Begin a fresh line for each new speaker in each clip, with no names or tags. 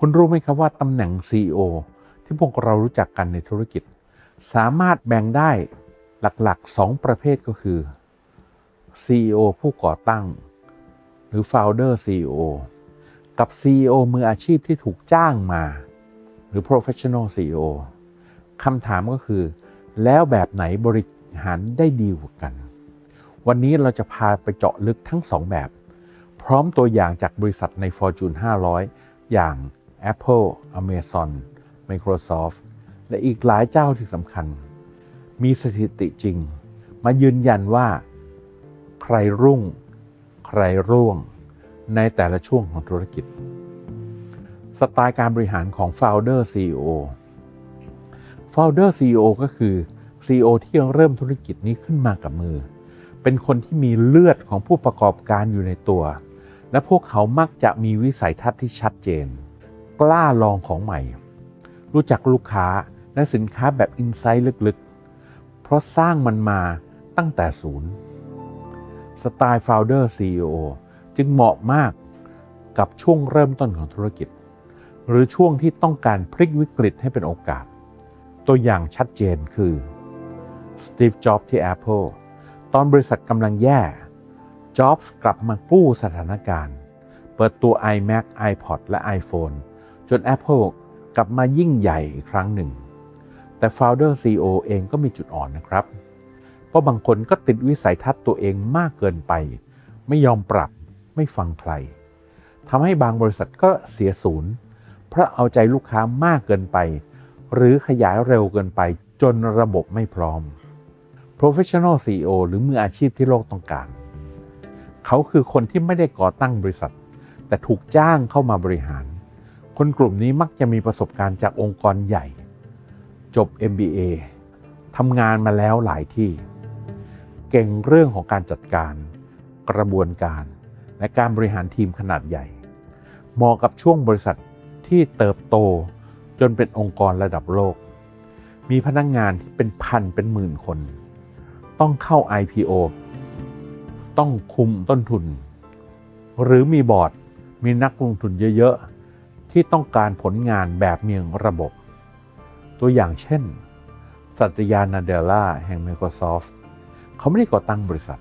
คุณรู้ไหมครับว่าตำแหน่ง CEO ที่พวกเรารู้จักกันในธุรกิจ สามารถแบ่งได้หลักๆ 2 ประเภทก็คือ CEO ผู้ก่อตั้ง หรือ Founder CEO กับ CEO มืออาชีพที่ถูกจ้างมา หรือ Professional CEO คำถามก็คือ แล้วแบบไหนบริหารได้ดีกว่ากัน วันนี้เราจะพาไปเจาะลึกทั้งสองแบบ พร้อมตัวอย่างจากบริษัทใน Fortune 500 อย่าง Apple, Amazon, Microsoft และอีกหลายเจ้าที่สำคัญ มีสถิติจริง มายืนยันว่า ใครรุ่ง ใครร่วง ในแต่ละช่วงของธุรกิจ สไตล์การบริหารของ Founder CEO Founder CEO ก็คือ CEO ที่เริ่มธุรกิจนี้ขึ้นมากับมือ เป็นคนที่มีเลือดของผู้ประกอบการอยู่ในตัว และพวกเขามักจะมีวิสัยทัศน์ที่ชัดเจน กล้าลองของใหม่ รู้จักลูกค้าและสินค้าแบบอินไซต์ลึกๆ เพราะสร้างมันมาตั้งแต่ศูนย์สไตล์ Founder CEO จึงเหมาะมากกับช่วงเริ่มต้นของธุรกิจ หรือช่วงที่ต้องการพลิกวิกฤตให้เป็นโอกาส ตัวอย่างชัดเจนคือ Steve Jobs ที่ Apple ตอนบริษัทกำลังแย่ Jobs กลับมากู้สถานการณ์ เปิดตัว iMac, iPod และ iPhone จน Apple กลับมายิ่งใหญ่อีกครั้งหนึ่ง แต่ Founder CEO เองก็มีจุดอ่อนนะครับ เพราะบางคนก็ติดวิสัยทัศน์ตัวเองมากเกินไป ไม่ยอมปรับไม่ฟังใครทำให้บางบริษัทก็เสียศูนย์ เพราะเอาใจลูกค้ามากเกินไป หรือขยายเร็วเกินไปจนระบบไม่พร้อม Professional CEO หรือมืออาชีพที่โลกต้องการ เขาคือคนที่ไม่ได้ก่อตั้งบริษัท แต่ถูกจ้างเข้ามาบริหาร คนกลุ่มนี้มักจะมีประสบการณ์จากองค์กรใหญ่ จบ MBA ทำงานมาแล้วหลายที่ เก่งเรื่องของการจัดการ กระบวนการ และการบริหารทีมขนาดใหญ่ เหมาะกับช่วงบริษัทที่เติบโตจนเป็นองค์กรระดับโลก มีพนักงงานที่เป็นพันเป็นหมื่นคน ต้องเข้า IPO ต้องคุมต้นทุน หรือมีบอร์ดมีนักลงทุนเยอะ ๆ ที่ต้องการผลงานแบบเมียงระบบ ตัวอย่างเช่น สัตยานาเดล่าแห่ง Microsoft เขาไม่ได้ก่อตั้งบริษัท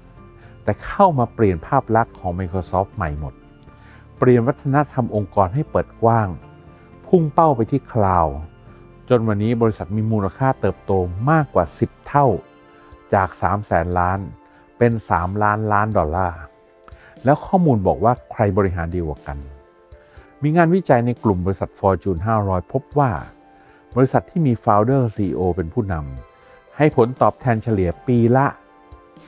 แต่เข้ามาเปลี่ยนภาพลักษณ์ของ Microsoft ใหม่หมด เปลี่ยนวัฒนธรรมองค์กรให้เปิดกว้าง พุ่งเป้าไปที่คลาวด์จนวันนี้บริษัทมีมูลค่าเติบโตมากกว่า 10 เท่า จาก3แสนล้าน เป็น 3 ล้านล้านดอลลาร์ แล้วข้อมูลบอกว่าใครบริหารดีกว่ากัน มีงานวิจัยในกลุ่มบริษัท Fortune 500 พบว่า บริษัทที่มี Founder CEO เป็นผู้นำให้ผลตอบแทนเฉลี่ยปีละ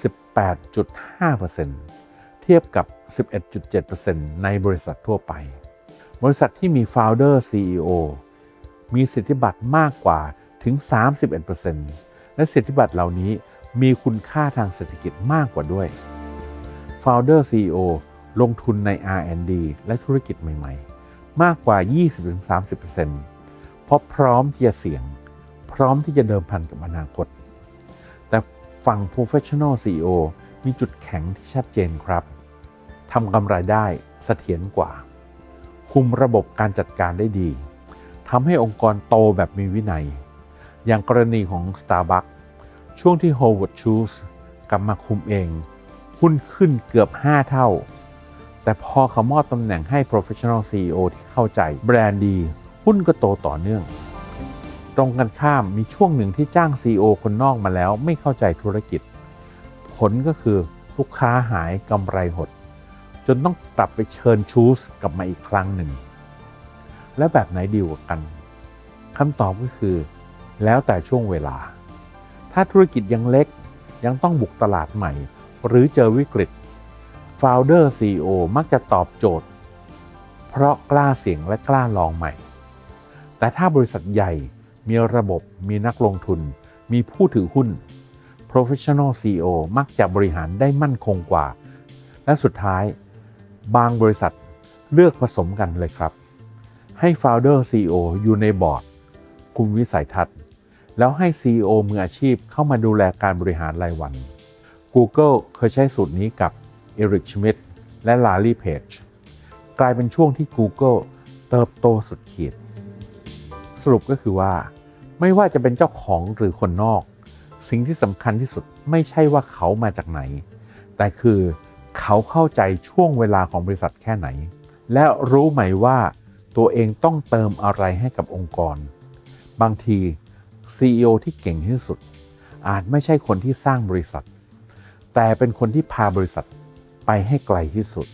18.5%เทียบกับ 11.7%ในบริษัททั่วไป บริษัทที่มี Founder CEO มีสิทธิบัตรมากกว่าถึง 31%และสิทธิบัตรเหล่านี้มีคุณค่าทางเศรษฐกิจมากกว่าด้วย Founder CEO ลงทุนใน R&D และธุรกิจใหม่ ๆ มากกว่า 20-30%เพราะพร้อมที่จะเสี่ยง พร้อมที่จะเดิมพันกับอนาคต แต่ฝั่ง Professional CEO มีจุดแข็งที่ชัดเจนครับทำกำไรได้เสถียรกว่า คุมระบบการจัดการได้ดีทำให้องค์กรโตแบบมีวินัย อย่างกรณีของ Starbucks ช่วงที่ Howard Schultz กลับมาคุมเอง หุ้นขึ้นเกือบ 5 เท่า แต่พอเขามอบตำแหน่งให้ Professional CEO ที่เข้าใจ แบรนด์ดีหุ้นก็โตต่อเนื่อง ตรงกันข้ามมีช่วงหนึ่งที่จ้าง CEO คนนอกมาแล้วไม่เข้าใจธุรกิจ ผลก็คือลูกค้าหายกำไรหด จนต้องกลับไปเชิญชูสกลับมาอีกครั้งหนึ่ง แล้วแบบไหนดีกว่ากันคำตอบก็คือ แล้วแต่ช่วงเวลา ถ้าธุรกิจยังเล็กยังต้องบุกตลาดใหม่ หรือเจอวิกฤต Founder CEO มักจะตอบโจทย์ เพราะกล้าเสี่ยงและกล้าลองใหม่ แต่ถ้าบริษัทใหญ่มีระบบมีนักลงทุน มีผู้ถือหุ้น Professional CEO มักจะบริหารได้มั่นคงกว่า และสุดท้าย บางบริษัทเลือกผสมกันเลยครับ ให้ Founder CEO อยู่ในบอร์ด คุมวิสัยทัศน์ แล้วให้ CEO มืออาชีพเข้ามาดูแลการบริหารรายวัน Google เคยใช้สูตรนี้กับ Eric Schmidt และ Larry Page กลายเป็นช่วงที่ Google เติบโตสุดขีด สรุปก็คือว่า ไม่ว่าจะเป็นเจ้าของหรือคนนอก สิ่งที่สำคัญที่สุดไม่ใช่ว่าเขามาจากไหน แต่คือเขาเข้าใจช่วงเวลาของบริษัทแค่ไหน และรู้ไหมว่าตัวเองต้องเติมอะไรให้กับองค์กร บางที CEO ที่เก่งที่สุด อาจไม่ใช่คนที่สร้างบริษัท แต่เป็นคนที่พาบริษัท ไปให้ไกลที่สุด